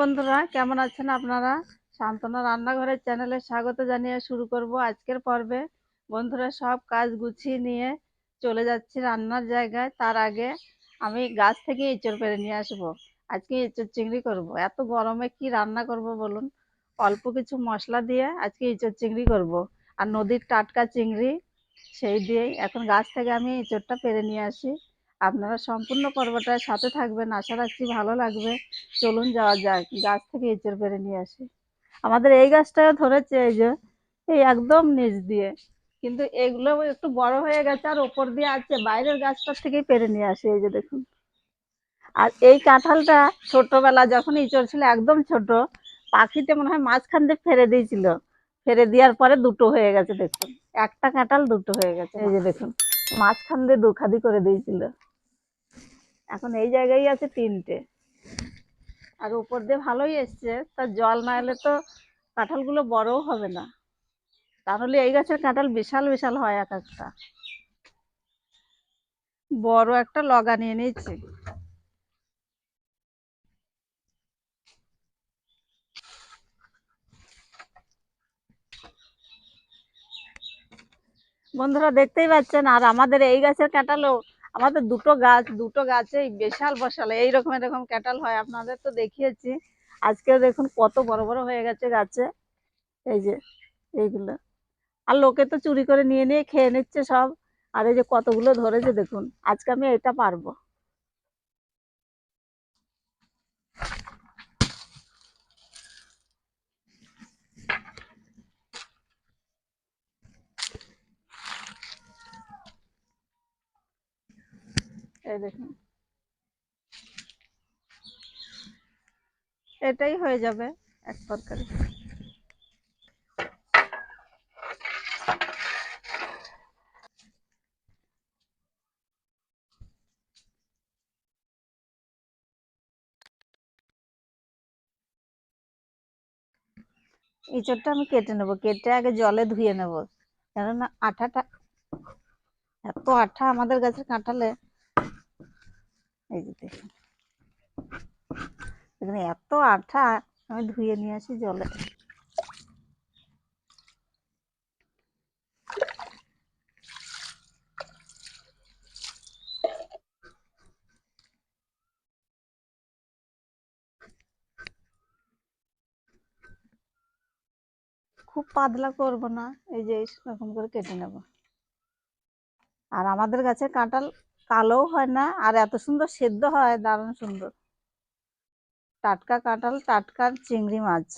বন্ধুরা, কেমন আছেন আপনারা? সান্ত্বনা রান্নাঘরের চ্যানেলে স্বাগত জানিয়ে শুরু করব আজকের পর্বে। বন্ধুরা, সব কাজ গুছিয়ে নিয়ে চলে যাচ্ছি রান্নার জায়গায়। তার আগে আমি গাছ থেকে এঁচড় পেরে নিয়ে আসব। আজকে এঁচড় চিংড়ি করব। এত গরমে কি রান্না করব বলুন? অল্প কিছু মশলা দিয়ে আজকে এঁচড় চিংড়ি করব। আর নদীর টাটকা চিংড়ি, সেই দিয়েই এখন গাছ থেকে আমি এঁচড়টা পেরে নিয়ে আসি। আপনারা সম্পূর্ণ পর্বটার সাথে থাকবেন। আশা রাখছি ভালো লাগবে। চলুন যাওয়া যাক। গাছ থেকে এঁচড় পেরে নিয়ে আসি। আমাদের এই গাছটাও ধরেছে এই যে, এই একদম নিচ দিয়ে। কিন্তু এগুলো একটু বড় হয়ে গেছে আর ওপর দিয়ে আছে। বাইরের গাছটার থেকেই পেরে নিয়ে আসে, এই যে দেখুন। আর এই কাঁঠালটা ছোটবেলা যখন ইঁচড় ছিল, একদম ছোট, পাখিতে মনে হয় মাঝখান দিয়ে ফেরে দিয়েছিল। ফেরে দেওয়ার পরে দুটো হয়ে গেছে, দেখুন। একটা কাঁঠাল দুটো হয়ে গেছে, এই যে দেখুন। মাঝখান দিয়ে দুখাদি করে দিয়েছিল। এখন এই জায়গায় আছে তিনটে। আর উপর দিয়ে ভালোই এসছে, তা জল না এলে তো কাঁঠালগুলো বড়ও হবে না। তাহলে এই গাছের কাঁঠাল বিশাল বিশাল হয় এক একটা। বড় একটা লগা নিয়ে নিয়েছি। বন্ধুরা দেখতেই পাচ্ছেন, আর আমাদের এই গাছের কাঁঠালও আমাদের দুটো গাছ, দুটো গাছে বিশাল বসাল। এইরকম, এরকম ক্যাটাল হয়, আপনাদের তো দেখিয়েছি। আজকে দেখুন কত বড় বড় হয়ে গেছে গাছে। এই যে, এইগুলো। আর লোকে তো চুরি করে নিয়ে নিয়ে খেয়ে নিচ্ছে সব। আর এই যে কতগুলো ধরেছে দেখুন, আজকে আমি এটা পারব। দেখুন। এটাই হয়ে যাবে এক তরকারি। এঁচড়টা আমি কেটে নেব, কেটে আগে জলে ধুয়ে নেব। কেননা আঠাটা, এত আঠা আমাদের গাছের কাঁঠালে এই যে দেখুন। এত আঠা, আমি ধুয়ে নিয়ে আসি জলে। খুব পাতলা করব না, এই যে এরকম করে কেটে নেব। আর আমাদের গাছে কাঁঠাল কালোও হয় না, আর এত সুন্দর সেদ্ধ হয়, দারুণ সুন্দর। টাটকা কাঁঠাল টাটকার চিংড়ি মাছ।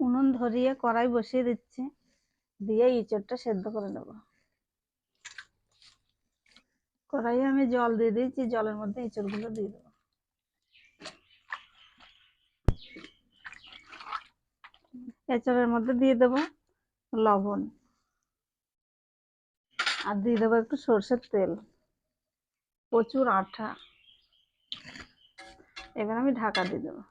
উনুন ধরিয়ে কড়াই বসিয়ে দিচ্ছি, দিয়ে ইঁচড়টা সেদ্ধ করে নেব। কড়াইয়ে আমি জল দিয়ে দিয়েছি, জলের মধ্যে ইঁচড়গুলো দিয়ে দেবো। এঁচড়ের মধ্যে দিয়ে দেবো লবণ। আর দিয়ে দেবো একটু সর্ষের তেল, প্রচুর আঠা। এবার আমি ঢাকা দিয়ে দেবো।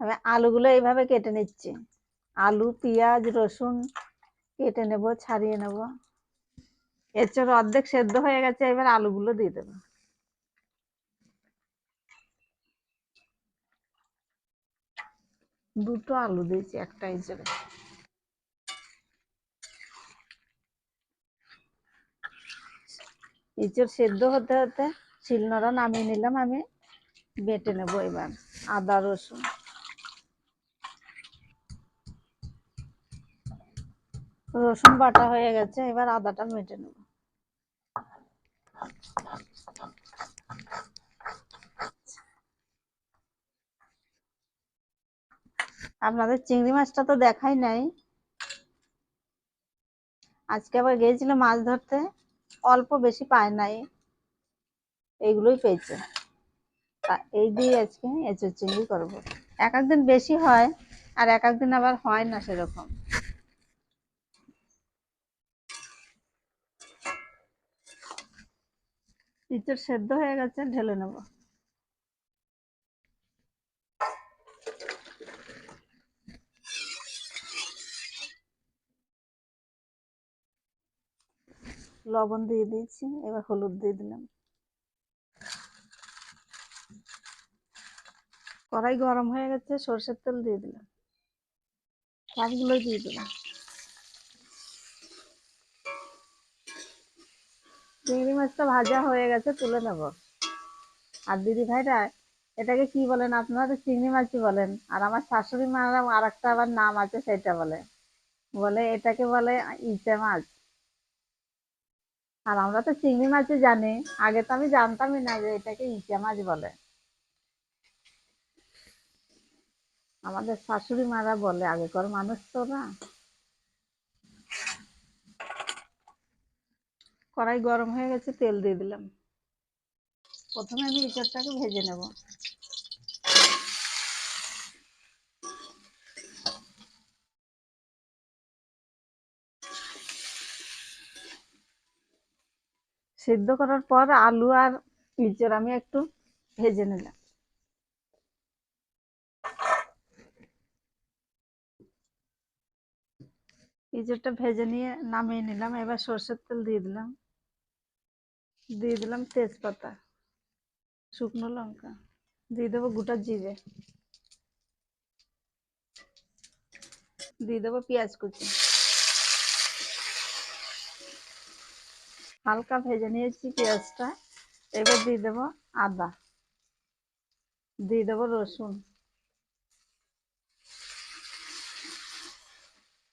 আমি আলুগুলো এইভাবে কেটে নিচ্ছি। আলু, পেঁয়াজ, রসুন কেটে নেব, ছাড়িয়ে নেব। এঁচড় অর্ধেক সেদ্ধ হয়ে গেছে, এবার আলুগুলো দিয়ে দেবো। দুটো আলু দিয়েছি, একটা হিসেবে ইঁচড় সেদ্ধ হতে হতে শিলনোড়া নামিয়ে নিলাম, আমি বেটে নেব এবার, আদা, রসুন। রসুন বাটা হয়ে গেছে, এবার আদাটা মেটে নেব। আপনাদের চিংড়ি মাছটা তো দেখাই নাই। আজকে আবার গিয়েছিল মাছ ধরতে, অল্প বেশি পায় নাই এইগুলোই পেয়েছে। তা এই দিয়ে আজকে এঁচড় চিংড়ি করব। এক একদিন বেশি হয় আর এক একদিন আবার হয় না সেরকম। ইঁচড় সেদ্ধ হয়ে গেছে, ঢেলে নেব। লবণ দিয়ে দিয়েছি, এবার হলুদ দিয়ে দিলাম। কড়াই গরম হয়ে গেছে, সর্ষের তেল দিয়ে দিলাম। সবগুলো দিয়ে দিলাম। চিংড়ি মাছটা ভাজা হয়ে গেছে, তুলে নেব। আর দিদি ভাইরা, এটাকে কি বলেন আপনারা? তো চিংড়ি মাছই বলেন। আর আমার শাশুড়ি মারা আর একটা আবার নাম আছে, সেটা বলে। বলে এটাকে বলে ইচে মাছ। আর আমরা তো চিংড়ি মাছই জানি। আগে তো আমি জানতামই না যে এটাকে ইচে মাছ বলে। আমাদের শাশুড়ি মারা বলে, আগেকার মানুষ তো না। কড়াই গরম হয়ে গেছে, তেল দিয়ে দিলাম। প্রথমে আমি ইঁচড়টাকে ভেজে নেব। সিদ্ধ করার পর আলু আর ইঁচড় আমি একটু ভেজে নিলাম। ইঁচড়টা ভেজে নিয়ে নামিয়ে নিলাম। এবার সর্ষের তেল দিয়ে দিলাম। দিয়ে দিলাম তেজপাতা, শুকনো লঙ্কা, দিয়ে দেবো গোটা জিরে, দিয়ে দেবো পেঁয়াজ কুচি। হালকা ভেজে নিয়েছি পেঁয়াজটা। এবার দিয়ে দেবো আদা। দিয়ে দেবো রসুন।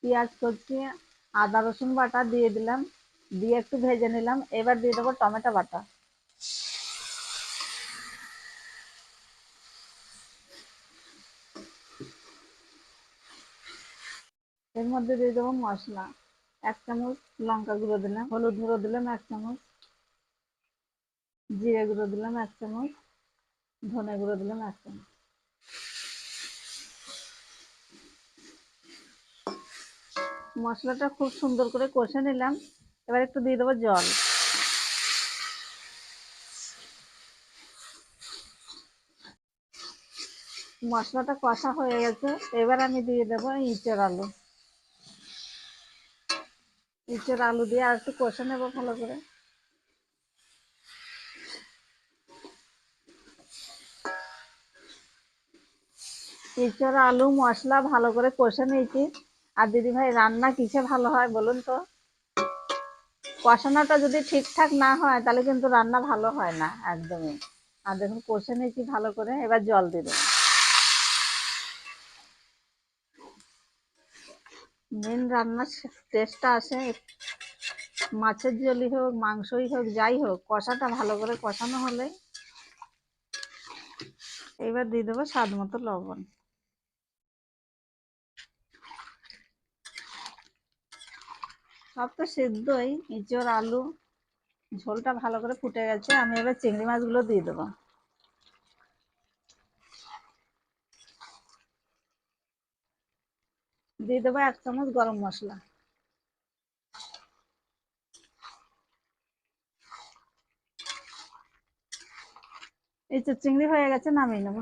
পেঁয়াজ কুচি, আদা, রসুন বাটা দিয়ে দিলাম। দিয়ে একটু ভেজে নিলাম। এবার দিয়ে দেবো টমেটো বাটা। এর মধ্যে দিয়ে দেবো মশলা। এক চামচ লঙ্কা গুঁড়ো দিলাম, হলুদ গুঁড়ো দিলাম এক চামচ, জিরে গুঁড়ো দিলাম এক চামচ, ধনে গুঁড়ো দিলাম এক চামচ। মশলাটা খুব সুন্দর করে কষে নিলাম, এবার একটু দিয়ে দেবো জল। মশলাটা কষা হয়ে গেছে, এবার আমি দিয়ে দেবো ইঁচের আলু ইঁচড় আলু দিয়ে আর একটু কষে নেব ভালো করে। ইঁচড় আলু, মশলা ভালো করে কষে নিয়েছি। আর দিদি ভাই রান্না কিসে ভালো হয় বলুন তো? কষানোটা যদি ঠিকঠাক না হয়, তাহলে কিন্তু রান্না ভালো হয় না, একদমই। আর দেখুন, কষে নিয়েছি ভালো করে, এবার জল দিয়ে দেবো। মেন রান্নার টেস্টটা আসে মাছের ঝোলই হোক, মাংসই হোক, যাই হোক, কষাটা ভালো করে কষানো হলে এবার দিয়ে দেবো স্বাদ মতো লবণ। সব তো সেদ্ধই ইঁচড় আলু, ঝোলটা ভালো করে ফুটে গেছে, আমি এবার চিংড়ি মাছগুলো দিয়ে দেবো। দিয়ে দেবো এক চামচ গরম মশলা। এই তো চিংড়ি হয়ে গেছে নামিয়ে নেব।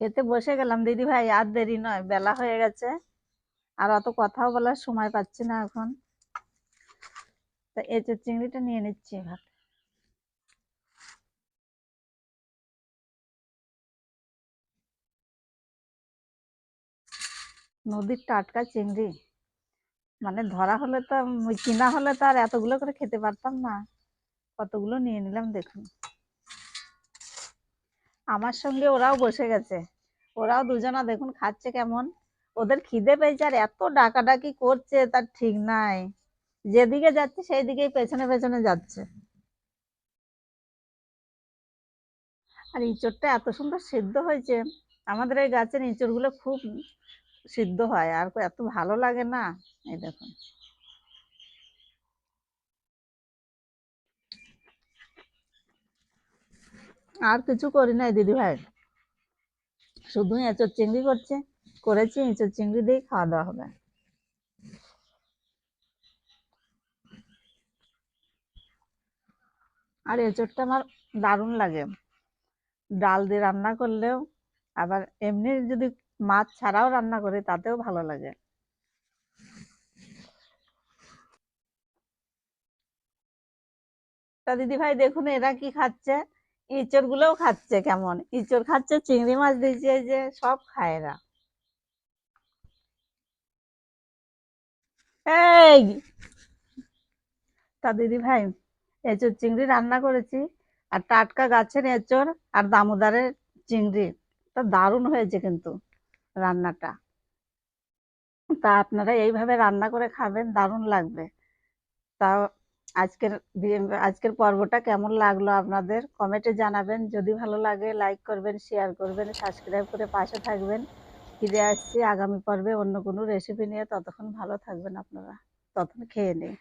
খেতে বসে গেলাম। দিদি ভাই, আর দেরি নয়, বেলা হয়ে গেছে। আর অত কথাও বলার সময় পাচ্ছি না এখন। তা এঁচোর চিংড়িটা নিয়ে নিচ্ছি এবার। নদীর টাটকা চিংড়ি। মানে ধরা হলে তো, কিনা হলে তো আর এতগুলো করে খেতে পারতাম না। কতগুলো নিয়ে নিলাম দেখুন। আমার সঙ্গে ওরাও বসে গেছে। ওরাও দুজনা দেখুন খাচ্ছে কেমন। ওদের খিদে পেয়েছে আর এত ডাকাডাকি করছে, তার ঠিক নাই। যেদিকে যাচ্ছে সেই দিকেই পেছনে পেছনে যাচ্ছে। আর ইঁচড়টা এত সুন্দর সিদ্ধ হয়েছে। আমাদের এই গাছের ইঁচড়গুলো খুব সিদ্ধ হয়, আর এত ভালো লাগে না। এই দেখুন। আর কিছু করি নাই, দিদি ভাই। শুধু এঁচোর চিংড়ি করছে, করেছি এঁচোর চিংড়ি দিয়ে খাওয়া দাওয়া হবে। আর এঁচোড়টা আমার দারুণ লাগে। ডাল দিয়ে রান্না করলেও আবার এমনি যদি মাছ ছাড়াও রান্না করি, তাতেও ভালো লাগে। তা দিদি ভাই, দেখুন এরা কি খাচ্ছে। ইঁচড় গুলোও খাচ্ছে কেমন? ইঁচড় খাচ্ছে, চিংড়ি মাছ দিয়েছে যে সব খায় এরা। এই! তা দিদি ভাই, এঁচড় চিংড়ি রান্না করেছি, আর টাটকা গাছের এঁচড় আর দামোদারের চিংড়ি। তা দারুণ হয়েছে কিন্তু রান্নাটা। তা আপনারা এইভাবে রান্না করে খাবেন, দারুণ লাগবে। তা আজকের আজকের পর্বটা কেমন লাগল আপনাদের? কমেন্টে জানাবেন। যদি ভালো লাগে লাইক করবেন শেয়ার করবেন সাবস্ক্রাইব করে পাশে থাকবেন। ফিরে আসছি আগামী পর্বে অন্য কোনো রেসিপি নিয়ে। ততক্ষণ ভালো থাকবেন আপনারা। ততক্ষণ খেয়ে নিন।